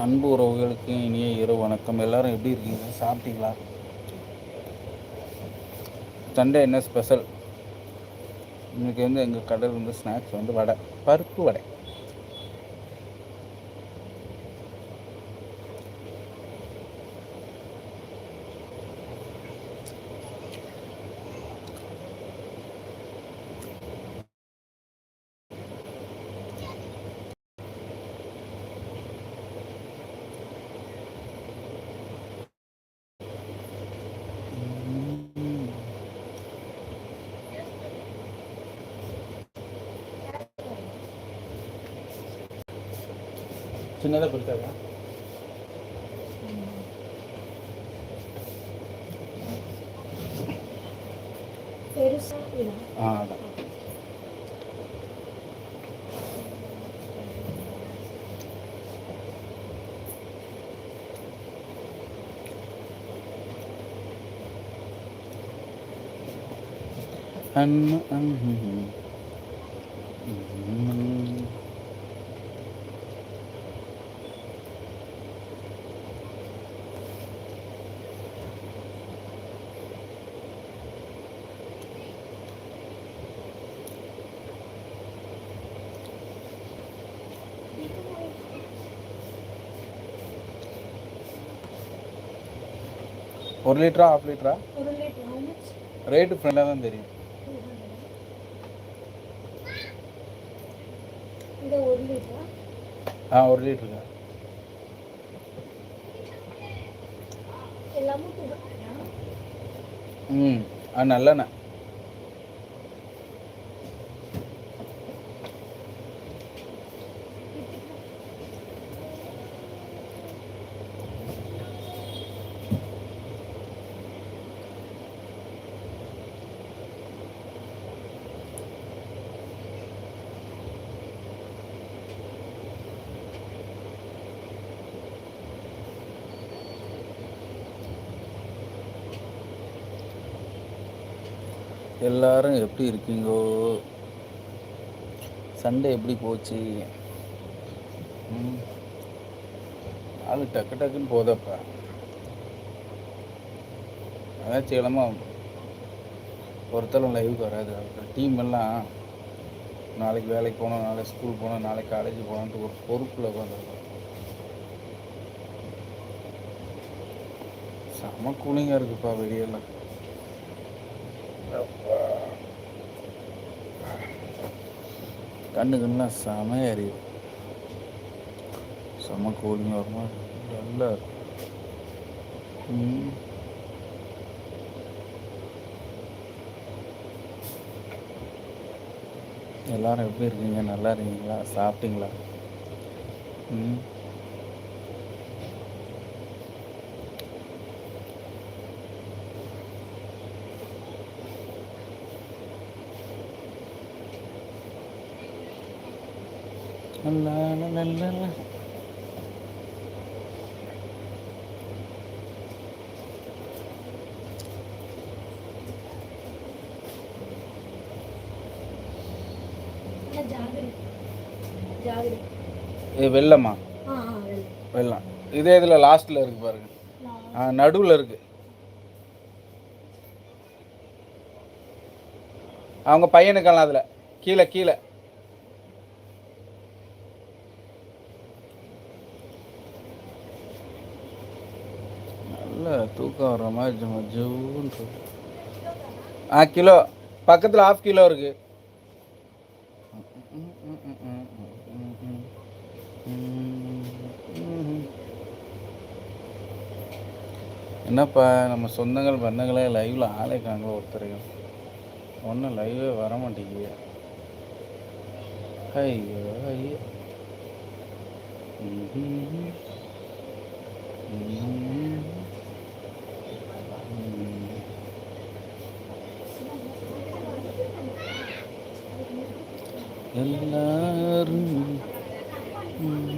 அன்பு உறவுகளுக்கு இனிய இரவு வணக்கம். எல்லாரும் எப்படி இருக்கீங்க? சாப்பிட்டீங்களா? சண்டே என்ன ஸ்பெஷல் இன்றைக்கி வந்து எங்கள் கடையில் வந்து ஸ்நாக்ஸ் வந்து வடை. பருப்பு வடை. சின்னதாக பெருசாக ஆ அதான். அண்ணு ஒரு லிட்டரா ஆஃப் லிட்டரா? ரேட்டு ஃப்ரெண்டாக தான் தெரியும். 200 இந்த ஒரு லிட்டர்? ஆ ஒரு லிட்டருங்க. எல்லாமே 200 ம் ஆ நல்லெண்ணெய். எல்லாரும் எப்படி இருக்கீங்கோ? சண்டே எப்படி போச்சு? அது ஆளு டக்கு டக்குன்னு போதப்பா. அதான் கிழமை ஒருத்தரும் லைவுக்கு வராது. டீம் எல்லாம் நாளைக்கு வேலைக்கு போகணும் நாளைக்கு ஸ்கூல் போகணும் நாளைக்கு காலேஜ் போகணுன்ட்டு ஒரு பொறுப்பில் உட்காந்துருக்கோம். செம கூலிங்காக இருக்குப்பா வெளியெல்லாம். கண்ணு கண்ணெலாம் செமையாக எரியுது செம கூலிங் வருமா நல்லா இருக்கும். எல்லோரும் எல்லாரும் எப்படி இருக்கீங்க? நல்லா இருக்கீங்களா? சாப்பிட்டீங்களா? ம். இது வெள்ளமா ஆ ஆ வெள்ளை வெள்ளம். இதே இதில் லாஸ்ட்டில் இருக்கு பாருங்க. ஆ நடுவில் இருக்கு. அவங்க பையனுக்கெல்லாம் அதில். கீழே கீழே நல்ல தூக்கம் வர்ற மாதிரி ஜம ஜூன்னு ஆ கிலோ. பக்கத்தில் ஆஃப் கிலோ இருக்கு. என்னப்பா நம்ம சொந்தங்கள் பந்தங்களே லைவில் ஆளே காங்களோ ஒருத்தரையும். ஒன்றும் லைவே வர மாட்டேங்குது. ஐயோ ஐயோ. ம்ஹும். ம்ஹும். எல்லாரும் ம்.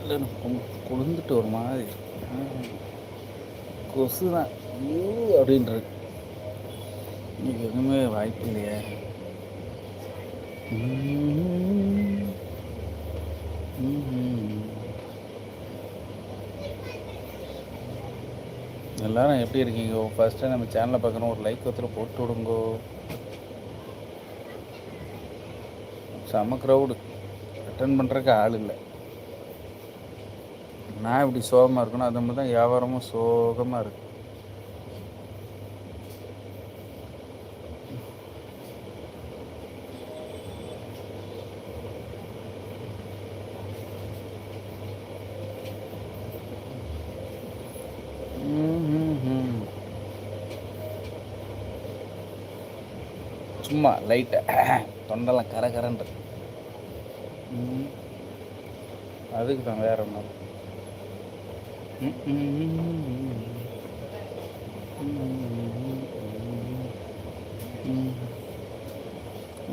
இல்லை குளிர்ந்துட்டு ஒரு மாதிரி. கொசு தான் ஐயோ அப்படின்றது இன்னைக்கு எதுவுமே வாய்ப்பு இல்லையே. எல்லாரும் எப்படி இருக்கீங்க? ஃபஸ்ட்டு நம்ம சேனலை பார்க்கணும். ஒரு லைக் ஒருத்தர் போட்டு விடுங்கோ. செம க்ரௌடு அட்டன் பண்ணுறதுக்கு ஆள் இல்லை. நான் இப்படி சோகமாக இருக்கணும் அது மாதிரி தான் வியாபாரமும் சோகமாக இருக்கு. சும்மா லைட்டாக தொண்டெல்லாம் கர கரண்டு அதுக்கு தான் வேற ஒன்றும்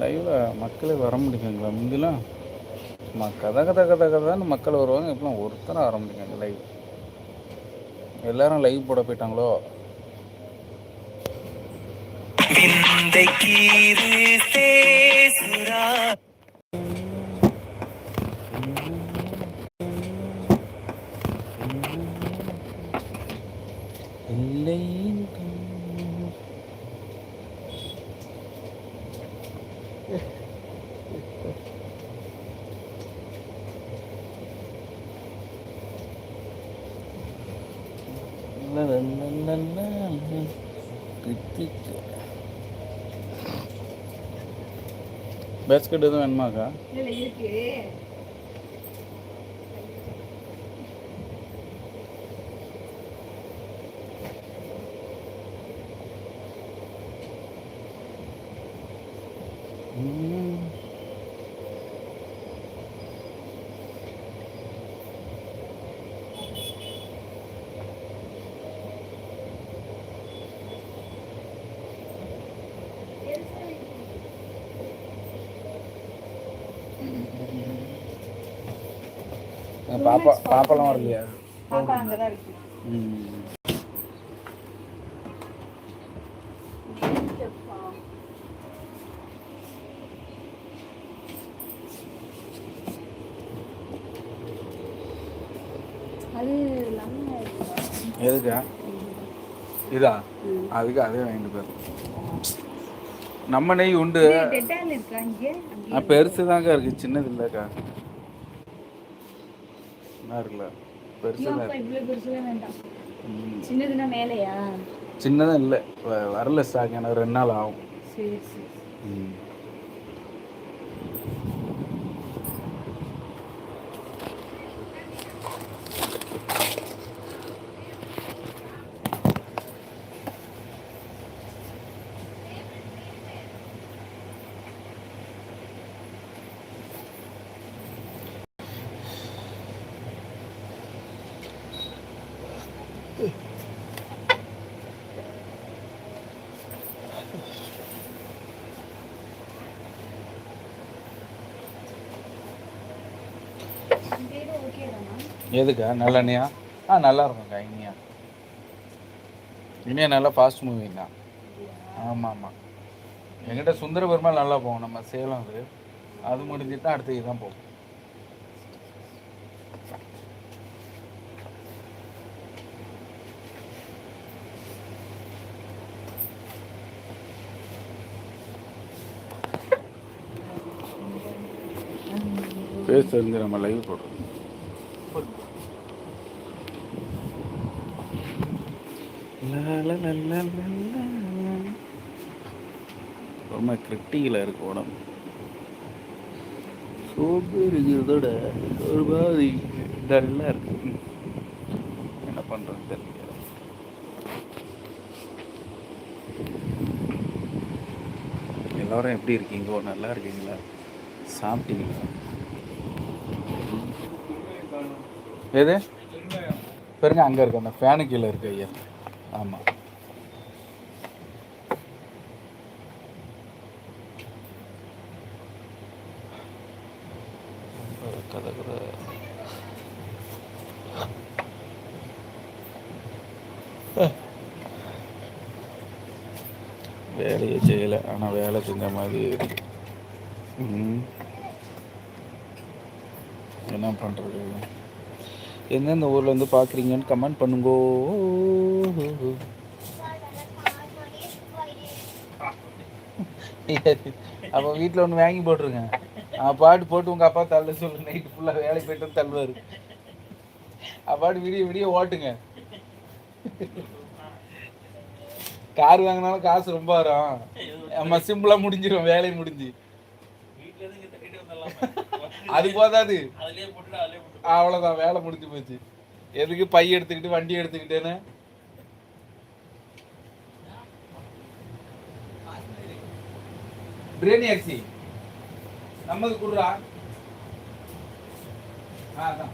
லைவில் மக்களே வர முடியுங்களா? முந்திலாம் ம கதை கதை கதை கதைன்னு மக்கள் வருவாங்க. இப்பெல்லாம் ஒருத்தரும் வர முடியுங்க லைவ். எல்லாரும் லைவ் போட போயிட்டாங்களோ? இல்லை பேஸ்கெட் எதுவும் வேணுமாக்கா பாப்பா பாப்பாலாம் வரலையா? பாப்பா அங்கே தான் இருக்கு. ம் அது லெமன் எதுக்கா? இதா? அதுக்கு அதே வாங்கிட்டு போயிரு. நம்ம நெய் உண்டு. டெட்டால் இருக்கா இங்கே? ஆ, பெருசு தாங்க இருக்கு. சின்னது இல்லைக்கா. என்ன இருக்குல்ல பெருசு தான் அப்பா இவ்வளோ பெருசுலாம் வேண்டாம். ம். சின்னதுன்னா மேலேயா? சின்னதா இல்லை. வரல ஸ்டாக் எனக்கு ரெண்டு நாள் ஆகும். சரி சரி. ம். இந்த இது ஓகே தானா எதுக்கா? நல்லெண்ணியா? ஆ நல்லா இருக்கும்க்கா இனியா. இனியா நல்லா ஃபாஸ்ட் மூவிங் தான் ஆமாம் ஆமாம் எங்கிட்ட சுந்தர பெருமாள் நல்லா போகும் நம்ம சேலம் அது அது முடிஞ்சிட்டு தான் அடுத்து இதுதான் போகும். பேச தெரிஞ்சு நம்ம லைவ் போடுறோம் ரொம்ப கிரிட்டிக்கலாக இருக்கு உடம்பு. சோப்பு இருக்கிறதோட ஒரு மாதிரி டல்லாக இருக்கு. என்ன பண்ணுறது தெரியல. எல்லோரும் எப்படி இருக்கீங்கோ? நல்லா இருக்கீங்களா? சாப்பிட்டீங்களா? எது? பெருங்க அங்கே இருக்கு அந்த ஃபேனு கீழே இருக்கு ஐயா. ஆமாம் கதை கூட வேலையே செய்யலை ஆனால் வேலை செஞ்ச மாதிரி இருக்கு ம். என்ன பண்ணுறது எந்தெந்த ஊரில் வந்து பார்க்குறீங்கன்னு கமெண்ட் பண்ணுங்கோ. அப்போ வீட்டில் ஒன்று வாங்கி போட்டுருங்க. பாட்டு போட்டு உங்கள் அப்பா தள்ள சொல்லு. நைட்டு ஃபுல்லாக வேலைக்கு போயிட்டு தள்ளுவார். அப்பாட்டு விடிய விடிய ஓட்டுங்க. கார் வாங்கினாலும் காசு ரொம்ப வரும். நம்ம சிம்பிளாக முடிஞ்சிடும் வேலையை முடிஞ்சு. அது போதாது. அவ்வளோதான் வேலை முடிஞ்சு போச்சு. எதுக்கு பை எடுத்துக்கிட்டு வண்டி எடுத்துக்கிட்டேன்னு? பிரியாணி அரிசி நம்மது குடுறா. ஆ அதான்.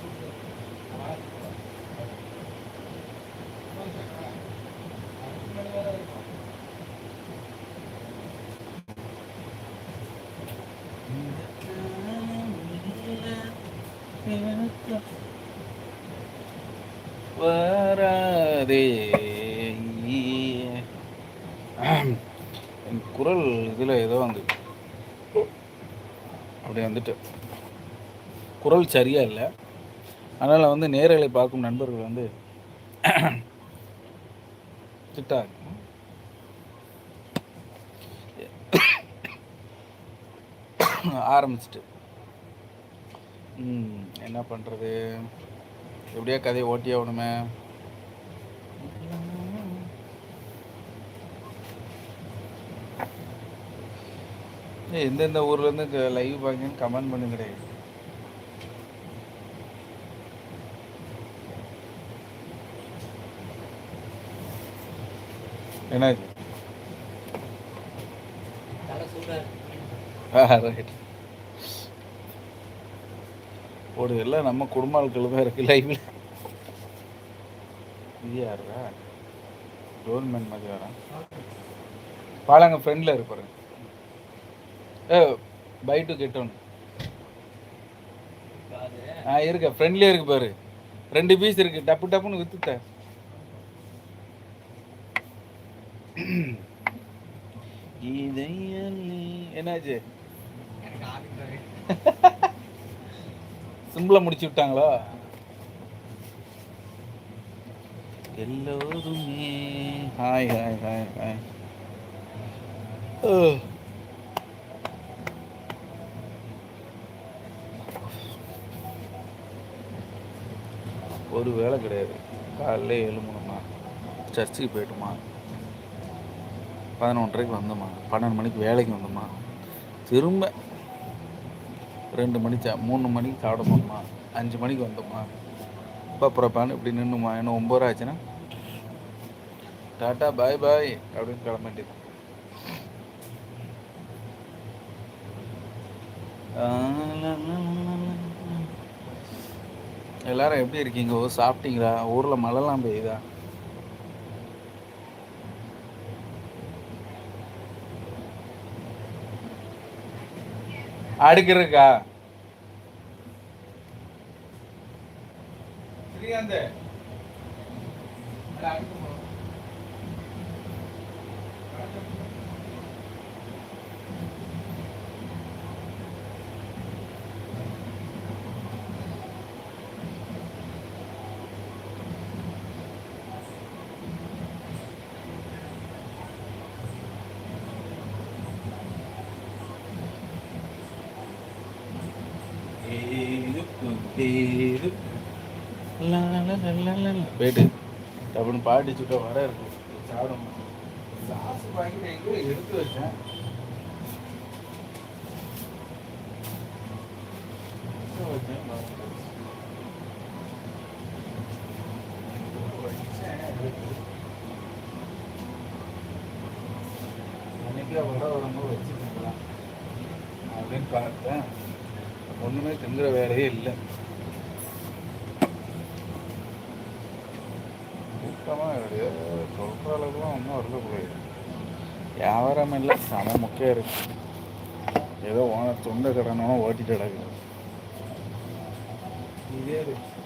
வராதே என் குரல் இதில் ஏதோ வந்து அப்படி குரல் சரியா இல்லை. அதனால் வந்து நேரலை பார்க்கும் நண்பர்கள் வந்து திட்டாங்க. ஆரம்பிச்சிட்டு. என்ன பண்ணுறது எப்படியோ கதையை ஓட்டி ஆகணுமே எந்தெந்த ஊர்லேருந்து லைவ் பார்க்கணுன்னு கமெண்ட் என்னாச்சு? ஆ ரைட் ஒரு எல்லாம் நம்ம குடும்ப ஆட்கள் தான் இருக்கு லைவ்ல இது யாருடா கவர்மெண்ட் மாதிரி வரேன் பாலாங்க ஃப்ரெண்டில் இருக்கு பாருங்க ஏ பை டு கெட் ஒன் ஆ இருக்க. ஃப்ரெண்ட்லியாக இருக்கு பாரு. ரெண்டு பீஸ் இருக்கு. டப்பு டப்புன்னு வித்துட்டேன் என்னாச்சு? சிம்பிளா முடிச்சு விட்டாங்களா? எல்லோருமே. ஹாய் ஹாய் ஹாய் ஹாய் ஓ. ஒரு வேலை கிடையாது. காலைல எழுமணுமா சர்ச்சுக்கு போய்ட்டுமா. பதினொன்றரைக்கு வந்தோமா பன்னெண்டு மணிக்கு வேலைக்கு வந்தோமா திரும்ப ரெண்டு மணி சா மூணு மணிக்கு சாப்பிட போனோமா அஞ்சு மணிக்கு வந்தோமா பப்புறப்பான்னு இப்படி நின்றுமா இன்னும் ஒம்பது ஆச்சுன்னா? டாட்டா பாய் பாய் அப்படின்னு கிளம்ப வேண்டியது. எல்லாரும் எப்படி இருக்கீங்க? ஓ சாப்பிட்டீங்களா? ஊரில் மழைலாம் பெய்யுதா? அடுக்கிறதுக்கா? ஸ்ரீகாந்த் அட, அடுத்து போ. போயிட்டு அப்படின்னு பாட்டி சுட்ட வர இருக்கு. சாப்பிடணும் சாஸ் பாக்கெட் எங்கேயோ எடுத்து வச்சேன். எங்க வச்சேன்? வச்சேன். அன்னைக்கு வர வரும்போது வச்சுக்கலாம் அப்படின்னு பார்த்தேன். ஒன்றுமே திங்குற வேலையே இல்லை. கிடையாது சொல்கிற அளவுக்குலாம் ஒன்றும் வியாபாரம் இல்லை செம முக்கியம் இருக்கு. ஏதோ ஓனர் சொந்த கடனோ ஓட்டிட்டு கிடக்கு. இதே இருக்கு.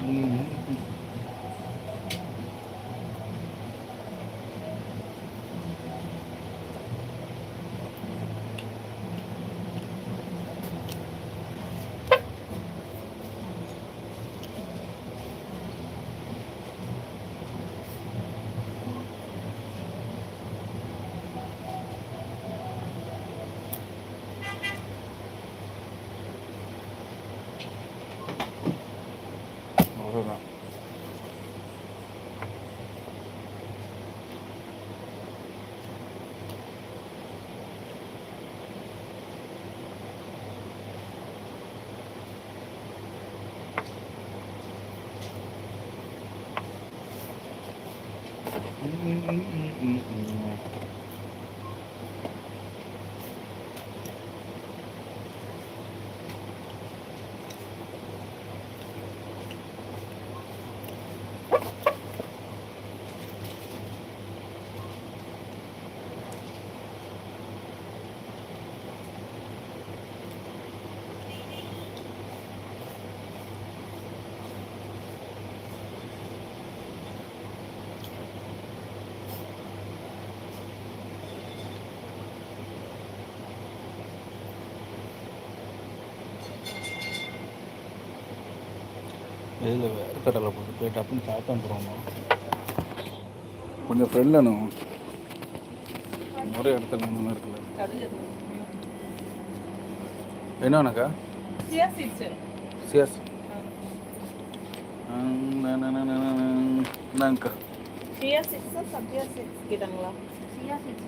அவ்வளோதான் mm mm mm mm, mm, mm. இதில் வேறு கடலை போட்டு போய் டப்புன்னு சாப்பிட்டு வந்துடுவோம் கொஞ்சம் ஃப்ரெண்ட்லனும் ஒரே இடத்துல ஒன்று இருக்குல்ல. என்னக்கா சியாஸ் என்னங்கக்கா சியா சிக்ஸா சத்யா சிக்ஸ் கேட்டாங்களா? சியா சிக்ஸ்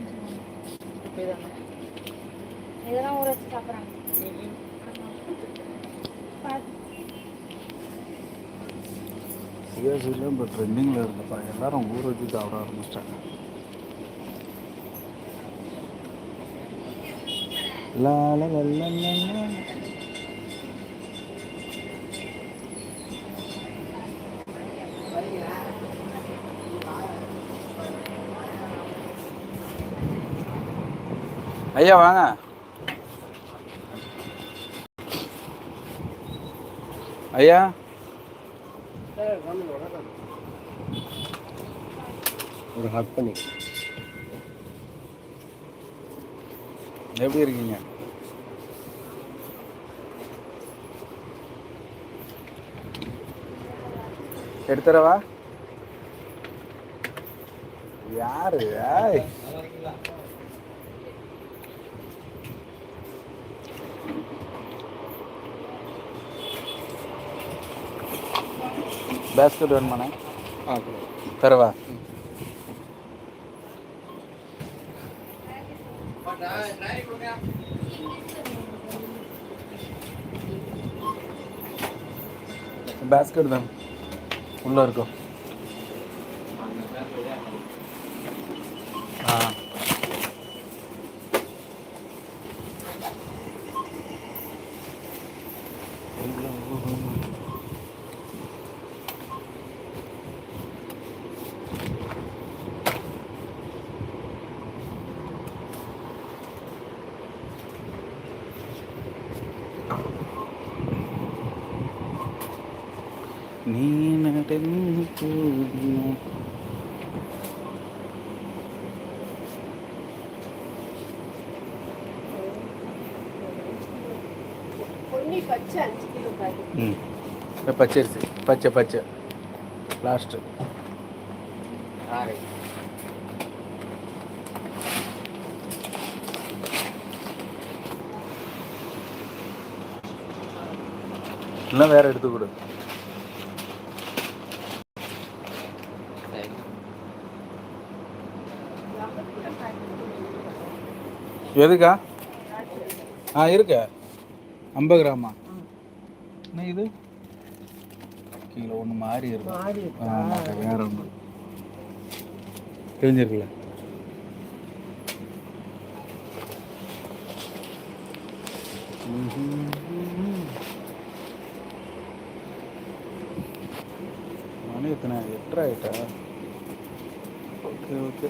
இதெல்லாம் ஊற வச்சு சாப்பிட்றாங்க. சியாஸ் இப்போ ட்ரெண்டிங்கில் இருக்குப்பா எல்லாரும் ஊரை வச்சு சாப்பிட ஆரம்பிச்சிட்டாங்க. லா லா. ஐயா வாங்க. ஐயா? ஒரு ஹக் பண்ணி. எப்படி இருக்கீங்க? எடுத்துறவா யாரு? பேஸ்கெட் வேணுமாண்ணே ஆ தரவா? பேஸ்கெட் தான் உள்ளே இருக்கும் ஆ நீ நடந்து போகும் பொன்னி பச்சை அஞ்சு கிலோ பாக்கெட் ம் இந்த பச்சரிசி பச்சை பச்சை. லாஸ்ட்டு இல்லை வேற எடுத்து கொடு. எதுக்கா? ஆ இருக்க. ஐம்பது கிராமா. என்ன இது? கீழே ஒன்று மாறி இருக்கு. மாறி ஆமாம் வேற ஒன்று தெரிஞ்சிருக்குல்ல? மணி எத்தனை? எட்டரை ஆயிட்டா? Okay okay.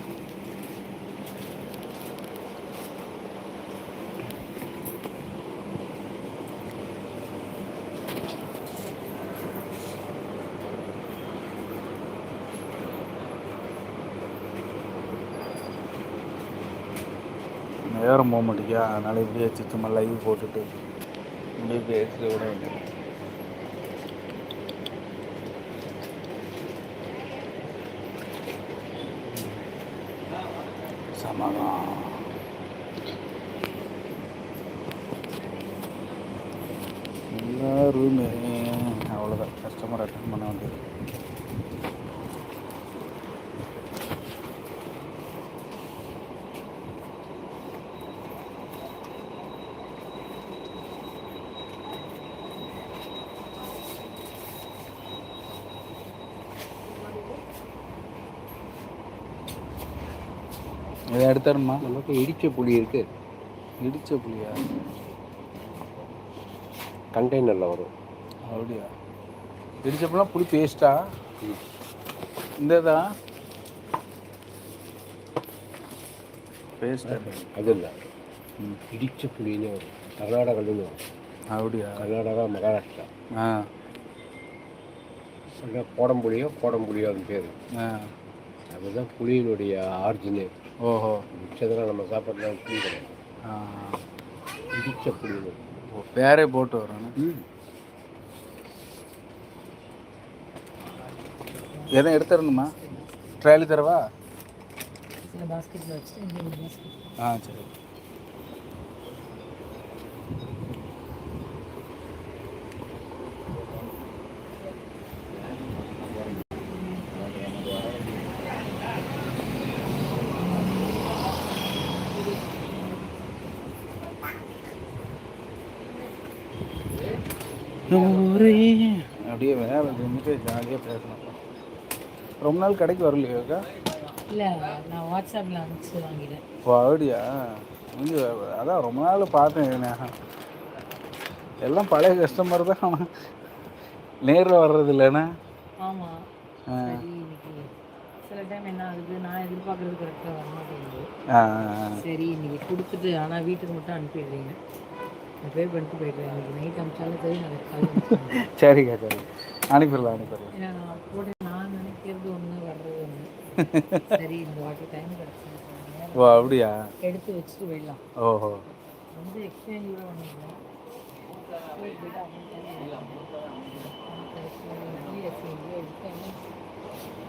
நேரம் போக மாட்டேங்கியா அதனால் இப்படியே வச்சு லைவ் போட்டுட்டு இப்படியே பேசி விட வேண்டியது சமாதானம் எல்லாருமே அவ்வளோதான் கஸ்டமர் அட்டன் பண்ண வேண்டியது இதை எடுத்துடணுமா நமக்கு இடிச்ச புளி இருக்கு. இடிச்ச புளியா? கண்டெய்னரில் வரும். அப்படியா? இடிச்ச புளிலாம் புளி பேஸ்ட்டா இந்த தான் பேஸ்ட் அது இல்லை. இடிச்ச புளின்னு வரும். கர்நாடகாலேருந்து வரும். அப்படியா? கர்நாடகா மகாராஷ்டிரா. ஆ. கோடம்புளியோ கோடம்புளியோ அது பேர். அதுதான் புளியினுடைய ஆரிஜினே ஓஹோ மிச்சதெல்லாம் நம்ம சாப்பிட்றதுலாம் புளி கிடையாது ஆ இடிச்ச புளின்னு ஓ பேரே போட்டு வரணும் எதுவும் எடுத்துடணுமா ட்ரையலி தரவா பாஸ்கெட்டில் வச்சுட்டு ஆ சரி ஊரே அப்படியே செஞ்சுட்டு ஜாலியாக பேசணும். ரொம்ப நாள் கடைக்கு வரலையாக்கா இல்லை நான் வாட்ஸ்அப்பில் அனுப்பிச்சு வாங்கிட்டேன். ஓ அப்படியா? இங்க அதான் ரொம்ப நாள் பார்த்தேன். எல்லாம் பழைய கஸ்டமர் தான். நேரில் வர்றது இல்லைண்ணா ஆமாம் சில டைம் என்ன ஆகுது? நான் எதிர்பார்க்கறது கரெக்டாக வர மாட்டேங்குது. சரி இன்னைக்கு கொடுத்துட்டு ஆனால் வீட்டுக்கு மட்டும் அனுப்பிடுறீங்க. பண்ணிட்டு நைட் அனுப்பிச்சாலும் சரி காலையில் சரிக்கா சரி. அனுப்பிடலாம் அனுப்பிடலாம். ஏன்னா நான் போட்டு நான் நினைக்கிறது ஒன்று வர்றது ஒன்று சரி இந்த வாட்டி டைம் கிடச்சி ஓ அப்படியா? எடுத்து வச்சுட்டு போயிடலாம். ஓஹோ. வந்து எக்ஸ்சேஞ்ச் கூட பண்ணிக்கலாம்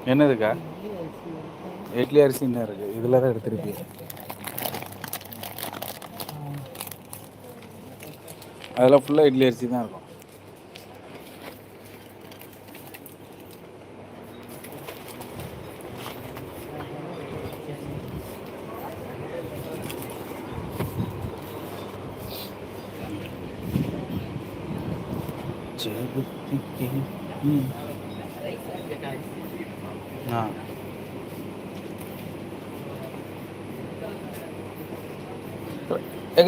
என்னதுக்கா? இட்லி அரிசி என்ன இருக்கு? இதில் தான் எடுத்துருக்கீங்க அதெல்லாம் ஃபுல்லாக இட்லி அரிசி தான் இருக்கும். ஆ.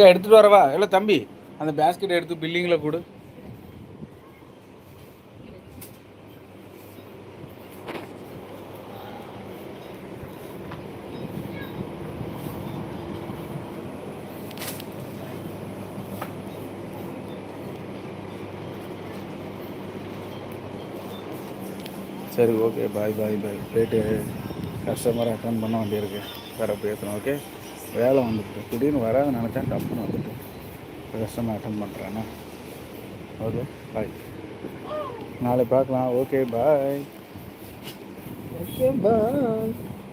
எடுத்துட்டு வரவா இல்லை தம்பி? அந்த பேஸ்கெட் எடுத்து பில்லிங்கில் கொடு. சரி ஓகே பாய் பாய் பாய் போயிட்டு கஸ்டமரை அட்டன் பண்ண வேண்டியிருக்கு. வேறு பேசணும் ஓகே வேலை வந்துட்டு திடீர்னு வராது நினச்சேன் டப்புன்னு வந்துட்டு கஸ்டமர் அட்டன் பண்ணுறேண்ணா ஓகே பாய் நாளை பார்க்கலாம். Okay bye okay bye